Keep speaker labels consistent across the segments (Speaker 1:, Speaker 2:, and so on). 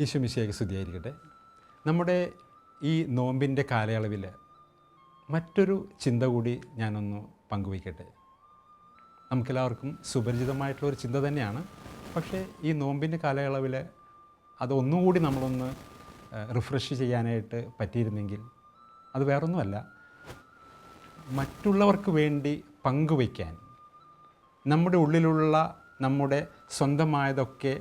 Speaker 1: ഈശോമിശിയായി സ്തുതിയായിരിക്കട്ടെ. നമ്മുടെ ഈ നോമ്പിന്റെ കാലയളവിൽ മറ്റൊരു ചിന്ത കൂടി ഞാനൊന്ന് പങ്കുവയ്ക്കട്ടെ. നമുക്കെല്ലാവർക്കും സുപരിചിതമായിട്ടുള്ളൊരു ചിന്ത തന്നെയാണ്. പക്ഷേ ഈ നോമ്പിന്റെ കാലയളവിൽ അതൊന്നുകൂടി നമ്മളൊന്ന് റിഫ്രഷ് ചെയ്യാനായിട്ട് പറ്റിയിരുന്നെങ്കിൽ അത് വേറൊന്നുമല്ല. മറ്റുള്ളവർക്ക് വേണ്ടി പങ്കുവയ്ക്കാൻ നമ്മുടെ ഉള്ളിലുള്ള നമ്മുടെ സ്വന്തമായതൊക്കെ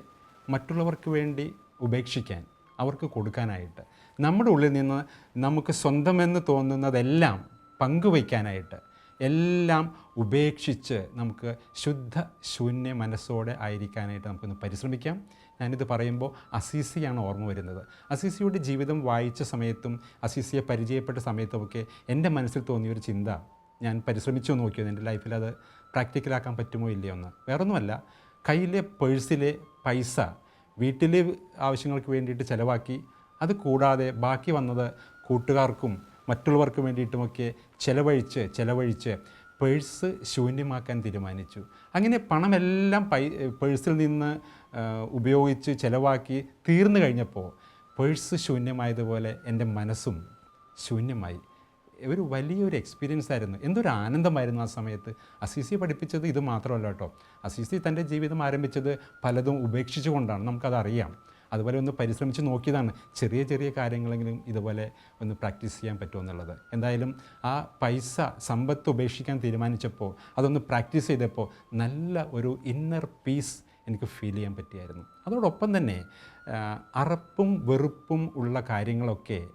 Speaker 1: മറ്റുള്ളവർക്ക് വേണ്ടി ഉപേക്ഷിക്കാൻ അവർക്ക് കൊടുക്കാനായിട്ട്. നമ്മുടെ ഉള്ളിൽ നിന്ന് നമുക്ക് സ്വന്തമെന്ന് തോന്നുന്നതെല്ലാം പങ്കുവയ്ക്കാനായിട്ട് എല്ലാം ഉപേക്ഷിച്ച് നമുക്ക് ശുദ്ധ ശൂന്യ മനസ്സോടെ ആയിരിക്കാനായിട്ട് നമുക്കൊന്ന് പരിശ്രമിക്കാം. ഞാനിത് പറയുമ്പോൾ അസീസിയാണ് ഓർമ്മ വരുന്നത്. അസീസിയുടെ ജീവിതം വായിച്ച സമയത്തും അസീസിയെ പരിചയപ്പെട്ട സമയത്തുമൊക്കെ എന്റെ മനസ്സിൽ തോന്നിയൊരു ചിന്ത. ഞാൻ പരിശ്രമിച്ചു നോക്കിയത് എന്റെ ലൈഫിൽ അത് പ്രാക്ടിക്കലാക്കാൻ പറ്റുമോ ഇല്ലയോ എന്ന്. വേറൊന്നുമല്ല. കയ്യിലെ പേഴ്സിലെ പൈസ വീട്ടിലെ ആവശ്യങ്ങൾക്ക് വേണ്ടിയിട്ട് ചിലവാക്കി അത് കൂടാതെ ബാക്കി വന്നത് കൂട്ടുകാർക്കും മറ്റുള്ളവർക്കും വേണ്ടിയിട്ടുമൊക്കെ ചിലവഴിച്ച് ചിലവഴിച്ച് പേഴ്സ് ശൂന്യമാക്കാൻ തീരുമാനിച്ചു. അങ്ങനെ പണമെല്ലാം പൈ പേഴ്സിൽ നിന്ന് ഉപയോഗിച്ച് ചിലവാക്കി തീർന്നു കഴിഞ്ഞപ്പോൾ പേഴ്സ് ശൂന്യമായതുപോലെ എന്റെ മനസ്സും ശൂന്യമായി. ഒരു വലിയൊരു എക്സ്പീരിയൻസ് ആയിരുന്നു. എന്തൊരു ആനന്ദമായിരുന്നു ആ സമയത്ത്. അസീസി പഠിപ്പിച്ചത് ഇത് മാത്രമല്ല കേട്ടോ. അസീസി തന്റെ ജീവിതം ആരംഭിച്ചത് പലതും ഉപേക്ഷിച്ചുകൊണ്ടാണ്. നമുക്കതറിയാം. അതുപോലെ ഒന്ന് പരിശ്രമിച്ച് നോക്കിയതാണ് ചെറിയ ചെറിയ കാര്യങ്ങളെങ്കിലും ഇതുപോലെ ഒന്ന് പ്രാക്ടീസ് ചെയ്യാൻ പറ്റുമെന്നുള്ളത് എന്തായാലും ആ പൈസ സമ്പത്ത് ഉപേക്ഷിക്കാൻ തീരുമാനിച്ചപ്പോൾ അതൊന്ന് പ്രാക്ടീസ് ചെയ്തപ്പോൾ നല്ല ഒരു ഇന്നർ പീസ് എനിക്ക് ഫീൽ ചെയ്യാൻ പറ്റിയായിരുന്നു. അതോടൊപ്പം തന്നെ അറപ്പും വെറുപ്പും ഉള്ള കാര്യങ്ങളൊക്കെ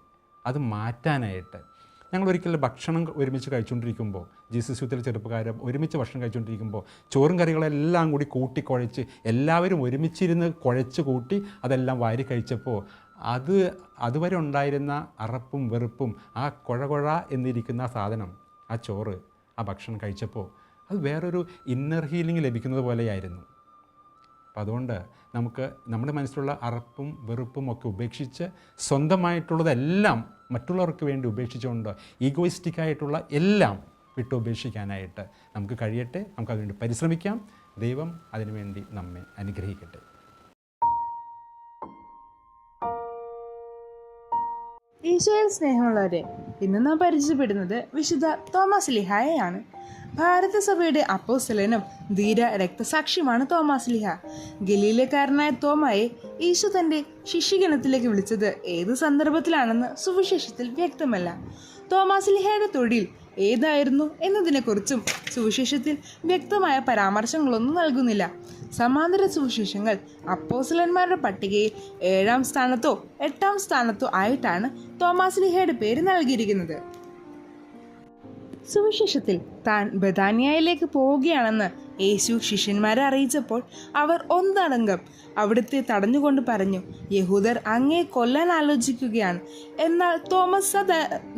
Speaker 1: അത് മാറ്റാനായിട്ട് ഞങ്ങൾ ഒരിക്കൽ ഭക്ഷണം ഒരുമിച്ച് കഴിച്ചുകൊണ്ടിരിക്കുമ്പോൾ ജീസസ് യൂത്തിലെ ചെറുപ്പക്കാർ ഒരുമിച്ച് ഭക്ഷണം കഴിച്ചുകൊണ്ടിരിക്കുമ്പോൾ ചോറും കറികളെല്ലാം കൂടി കൂട്ടി കുഴച്ച് എല്ലാവരും ഒരുമിച്ചിരുന്ന് കുഴച്ച് കൂട്ടി അതെല്ലാം വാരി കഴിച്ചപ്പോൾ അത് അതുവരെ ഉണ്ടായിരുന്ന അറപ്പും വെറുപ്പും ആ കുഴ കുഴ എന്നിരിക്കുന്ന സാധനം ആ ചോറ് ആ ഭക്ഷണം കഴിച്ചപ്പോൾ അത് വേറൊരു ഇന്നർ ഹീലിംഗ് ലഭിക്കുന്നത് പോലെയായിരുന്നു. അപ്പം അതുകൊണ്ട് നമുക്ക് നമ്മുടെ മനസ്സിലുള്ള അറപ്പും വെറുപ്പും ഒക്കെ ഉപേക്ഷിച്ച് സ്വന്തമായിട്ടുള്ളതെല്ലാം മറ്റുള്ളവർക്ക് വേണ്ടി ഉപേക്ഷിച്ചുകൊണ്ട് ഈഗോയിസ്റ്റിക് ആയിട്ടുള്ള എല്ലാം വിട്ടുപേക്ഷിക്കാനായിട്ട് നമുക്ക് കഴിയട്ടെ. നമുക്ക് അതിനുവേണ്ടി പരിശ്രമിക്കാം. ദൈവം അതിനുവേണ്ടി നമ്മെ അനുഗ്രഹിക്കട്ടെ.
Speaker 2: ഈശോയിൽ സ്നേഹമുള്ളവരെ ഇന്ന് നാം പരിചയപ്പെടുന്നത് വിശുദ്ധ തോമസ് ലിഹായെയാണ്. ഭാരതസഭയുടെ അപ്പോസ്തലനും ധീര രക്തസാക്ഷിയുമാണ് തോമാസ് ലിഹ. ഗലീലക്കാരനായ തോമയെ ഈശോ തന്റെ ശിഷ്യഗണത്തിലേക്ക് വിളിച്ചത് ഏത് സന്ദർഭത്തിലാണെന്ന് സുവിശേഷത്തിൽ വ്യക്തമല്ല. തോമാസ് ലിഹയുടെ തൊഴിൽ ഏതായിരുന്നു എന്നതിനെക്കുറിച്ചും സുവിശേഷത്തിൽ വ്യക്തമായ പരാമർശങ്ങളൊന്നും നൽകുന്നില്ല. സമാന്തര സുവിശേഷങ്ങൾ അപ്പോസലന്മാരുടെ പട്ടികയിൽ ഏഴാം സ്ഥാനത്തോ എട്ടാം സ്ഥാനത്തോ ആയിട്ടാണ് തോമാസ് ലിഹയുടെ പേര് നൽകിയിരിക്കുന്നത്. സുവിശേഷത്തിൽ താൻ ബദാനിയയിലേക്ക് പോവുകയാണെന്ന് യേശു ശിഷ്യന്മാരെ അറിയിച്ചപ്പോൾ അവർ ഒന്നടങ്കം അവിടുത്തെ തടഞ്ഞുകൊണ്ട് പറഞ്ഞു യഹൂദർ അങ്ങേ കൊല്ലാൻ ആലോചിക്കുകയാണ്. എന്നാൽ തോമസ്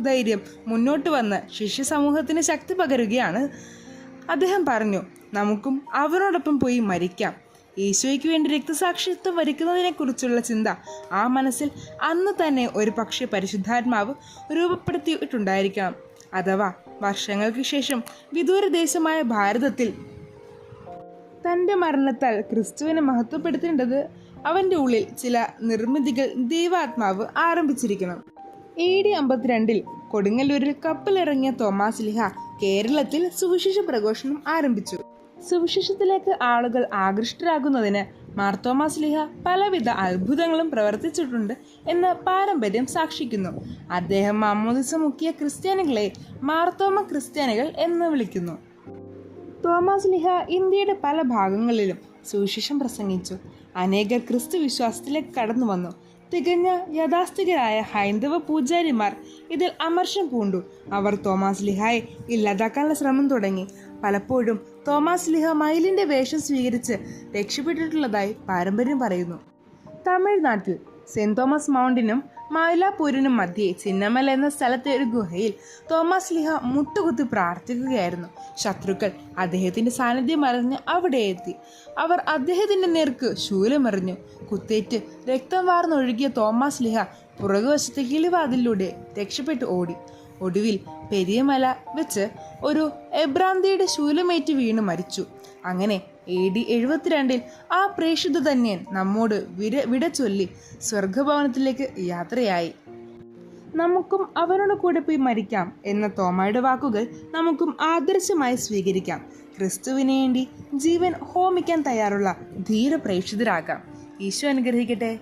Speaker 2: ധൈര്യം മുന്നോട്ട് വന്ന് ശിഷ്യ സമൂഹത്തിന് ശക്തി പകരുകയാണ്. അദ്ദേഹം പറഞ്ഞു നമുക്കും അവരോടൊപ്പം പോയി മരിക്കാം. യേശോയ്ക്ക് വേണ്ടി രക്തസാക്ഷിത്വം വരിക്കുന്നതിനെക്കുറിച്ചുള്ള ചിന്ത ആ മനസ്സിൽ അന്ന് തന്നെ ഒരു പക്ഷേ പരിശുദ്ധാത്മാവ് രൂപപ്പെടുത്തിയിട്ടുണ്ടായിരിക്കണം അഥവാ വർഷങ്ങൾക്ക് ശേഷം വിദൂരദേശമായ ഭാരതത്തിൽ തന്റെ മരണത്താൽ ക്രിസ്തുവിനെ മഹത്വപ്പെടുത്തേണ്ടത് അവന്റെ ഉള്ളിൽ ചില നിർമ്മിതികൾ ദൈവാത്മാവ് ആരംഭിച്ചിരിക്കണം. എ ഡി അമ്പത്തിരണ്ടിൽ കൊടുങ്ങല്ലൂരിൽ കപ്പലിറങ്ങിയ തോമാസ് ലിഹ കേരളത്തിൽ സുവിശേഷ പ്രഘോഷണം ആരംഭിച്ചു. സുവിശേഷത്തിലേക്ക് ആളുകൾ ആകൃഷ്ടരാകുന്നതിന് മാർത്തോമാസ് ലിഹ പലവിധ അത്ഭുതങ്ങളും പ്രവർത്തിച്ചിട്ടുണ്ട് എന്ന് പാരമ്പര്യം സാക്ഷിക്കുന്നു. അദ്ദേഹം മാമോദിസ മുക്കിയ ക്രിസ്ത്യാനികളെ മാർത്തോമ ക്രിസ്ത്യാനികൾ എന്ന് വിളിക്കുന്നു. തോമസ് ലിഹ ഇന്ത്യയുടെ പല ഭാഗങ്ങളിലും സുവിശേഷം പ്രസംഗിച്ചു. അനേകർ ക്രിസ്തു വിശ്വാസത്തിലേക്ക് കടന്നു വന്നു. തികഞ്ഞ യാഥാസ്ഥികരായ ഹൈന്ദവ പൂജാരിമാർ ഇതിൽ അമർഷം പൂണ്ടു. അവർ തോമസ് ലിഹായെ ഇല്ലാതാക്കാനുള്ള ശ്രമം തുടങ്ങി. പലപ്പോഴും തോമസ് ലിഹ മയിലിന്റെ വേഷം സ്വീകരിച്ച് രക്ഷപ്പെട്ടിട്ടുള്ളതായി പാരമ്പര്യം പറയുന്നു. തമിഴ്നാട്ടിൽ സെന്റ് തോമസ് മൗണ്ടിനും മൈലാപ്പൂരിനും മധ്യേ ചിന്നമല എന്ന സ്ഥലത്തെ ഒരു ഗുഹയിൽ തോമസ് ലിഹ മുട്ടുകുത്തി പ്രാർത്ഥിക്കുകയായിരുന്നു. ശത്രുക്കൾ അദ്ദേഹത്തിന്റെ സാന്നിധ്യം അറിഞ്ഞ് അവിടെ എത്തി. അവർ അദ്ദേഹത്തിന്റെ നേർക്ക് ശൂലമെറിഞ്ഞു. കുത്തേറ്റ് രക്തം വാർന്നൊഴുകിയ തോമസ് ലിഹ പുറകുവശത്തെ കിളിവാതിലൂടെ രക്ഷപ്പെട്ടു ഓടി. ഒടുവിൽ പെരിയമല വെച്ച് ഒരു എബ്രാന്തിയുടെ ശൂലമേറ്റ് വീണ് മരിച്ചു. അങ്ങനെ എ ഡി എഴുപത്തിരണ്ടിൽ ആ പ്രേക്ഷിത തന്നെ നമ്മോട് വിര വിട ചൊല്ലി സ്വർഗഭവനത്തിലേക്ക് യാത്രയായി. നമുക്കും അവനോട് കൂടെ പോയി മരിക്കാം എന്ന തോമയുടെ വാക്കുകൾ നമുക്കും ആദർശമായി സ്വീകരിക്കാം. ക്രിസ്തുവിന് വേണ്ടി ജീവൻ ഹോമിക്കാൻ തയ്യാറുള്ള ധീര പ്രേക്ഷിതരാകാം ഈശോ അനുഗ്രഹിക്കട്ടെ.